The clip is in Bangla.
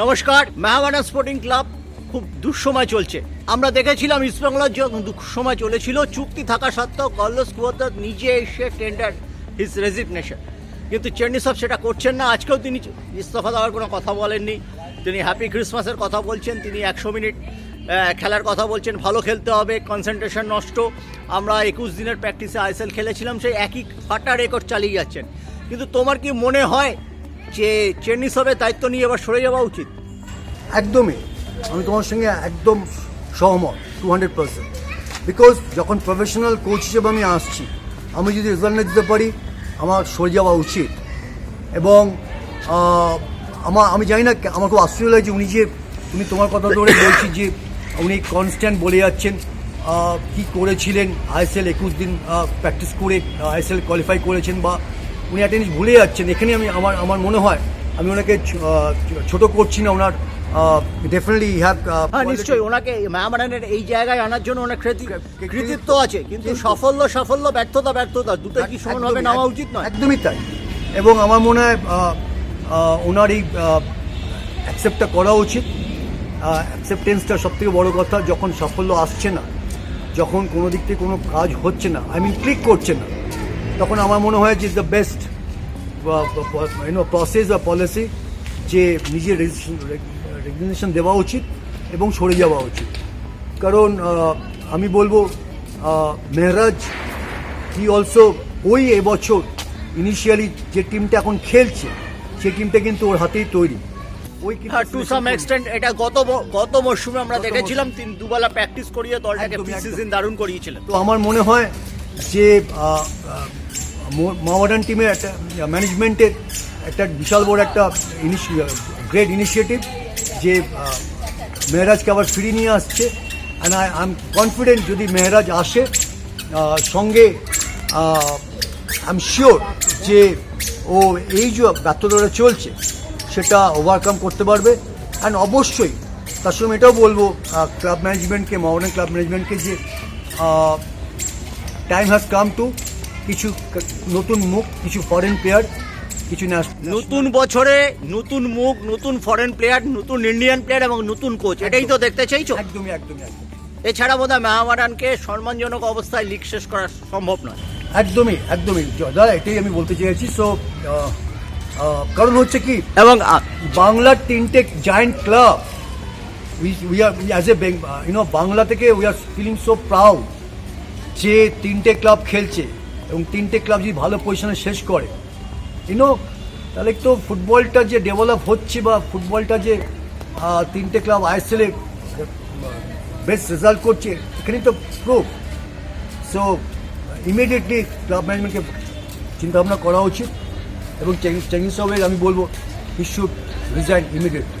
নমস্কার মেহামানা স্পোর্টিং ক্লাব খুব দুঃসময় চলছে। আমরা দেখেছিলাম ইস্টবেঙ্গলের যখন দুঃসময় চলেছিল। চুক্তি থাকা সত্ত্বেও কল্লোস কুয়াদ্দার নিজে এসে টেন্ডার হিজ রেজিগনেশন কিন্তু চেন্নিসব সেটা করছেন না। আজকেও তিনি ইস্তফা দেওয়ার কোনো কথা বলেননি। তিনি হ্যাপি ক্রিসমাসের কথা বলছেন। তিনি একশো মিনিট খেলার কথা বলছেন। ভালো খেলতে হবে কনসেন্ট্রেশন নষ্ট। আমরা একুশ দিনের প্র্যাকটিসে আইএসএল খেলেছিলাম। সেই একই ফাটা রেকর্ড চালিয়ে যাচ্ছেন। কিন্তু তোমার কি মনে হয় যে চেন্নিসবের দায়িত্ব নিয়ে এবার সরে যাওয়া উচিত। একদমই। আমি তোমার সঙ্গে একদম সহমত টু হান্ড্রেড পার্সেন্ট বিকজ যখন প্রফেশনাল কোচ হিসেবে আমি আসছি, আমি যদি রেজাল্ট দিতে পারি, আমার সরে যাওয়া উচিত। এবং আমার আমি জানি না আমার খুব আশ্চর্য লাগছে উনি যে তুমি তোমার কথা ধরে বলছি যে, উনি কনস্ট্যান্ট বলে যাচ্ছেন কি করেছিলেন আইএসএল একুশ দিন প্র্যাকটিস করে আইএসএল কোয়ালিফাই করেছেন বা উনি একটা জিনিস ভুলে যাচ্ছেন। এখানে আমি আমার আমার মনে হয় আমি ওনাকে ছোট করছি না ওনার ডেফিনেটলি হ্যাভ হ্যাঁ নিশ্চয়ই ওনাকে ম্যামারানের এই জায়গায় আনার জন্য ওনার কৃতিত্ব আছে। কিন্তু সাফল্য সাফল্য ব্যর্থতা ব্যর্থতা দুটো কি সমানভাবে নেওয়া উচিত নয়? একদমই তাই। এবং আমার মনে হয় ওনার এই অ্যাকসেপ্টটা করা উচিত। অ্যাকসেপ্টেন্সটা সব থেকে বড় কথা যখন সাফল্য আসছে না যখন কোনো দিক থেকে কোনো কাজ হচ্ছে না আই মিন ক্লিক করছে না তখন আমার মনে হয় যে the best you know process বা পলিসি যে নিজের রেজিগনেশন দেওয়া উচিত এবং সরে যাওয়া উচিত। কারণ আমি বলব আহ, মেহরাজ হি অলসো ওই এবছর ইনিশিয়ালি যে টিমটা এখন খেলছে সেই টিমটা কিন্তু ওর হাতেই তৈরি। ওই টু সাম এক্সটেন্ট এটা গত গত মরশুমে আমরা দেখেছিলাম তিন দুবেলা প্র্যাকটিস করিয়ে দলটাকে একদমই, প্রি দারুণ করিয়েছিলেন। তো আমার মনে হয় যে মাওয়াডান টিমের একটা ম্যানেজমেন্টের একটা বিশাল বড় একটা গ্রেট ইনিশিয়েটিভ যে মেহরাজকে আবার ফিরিয়ে নিয়ে আসছে। অ্যান্ড আই আই কনফিডেন্ট যদি মেহরাজ আসে সঙ্গে আই এম শিওর যে ও এই যে ব্যর্থতাটা চলছে, সেটা ওভারকাম করতে পারবে। অ্যান্ড অবশ্যই, তার সঙ্গে এটাও বলব ক্লাব ম্যানেজমেন্টকে মাওয়াডান ক্লাব ম্যানেজমেন্টকে যে টাইম হ্যাজ কাম টু কিছু নতুন মুখ কিছু ফরেন প্লেয়ার কিছু ন্যাশ- নতুন বছরে নতুন মুখ নতুন ফরেন প্লেয়ার নতুন ইন্ডিয়ান প্লেয়ার এবং নতুন কোচ এটাই তো দেখতে চাইছো? একদমই একদমই এছাড়া বোধহয় মেহামারানকে সম্মানজনক অবস্থায় লিগ শেষ করা সম্ভব নয়। একদমই একদমই। দাদা এটাই আমি বলতে চেয়েছি। সো কারণ হচ্ছে কি এবং বাংলার তিনটে giant club we we are as a you know Bangla থেকে we are feeling so proud যে তিনটে ক্লাব খেলছে এবং তিনটে ক্লাব যদি ভালো পজিশনে শেষ করে ইউনো তাহলে তো ফুটবলটা যে ডেভেলপ হচ্ছে বা ফুটবলটা যে তিনটে ক্লাব আইএসএলে বেস্ট রেজাল্ট করছে, এখানেই তো প্রুফ সো ইমিডিয়েটলি ক্লাব ম্যানেজমেন্টকে চিন্তাভাবনা করা উচিত এবং চেঙ্গিস আমি বলব হি শুড রিজাইন ইমিডিয়েটলি